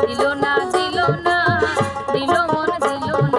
দিল না দিল না দিল মন দিল না।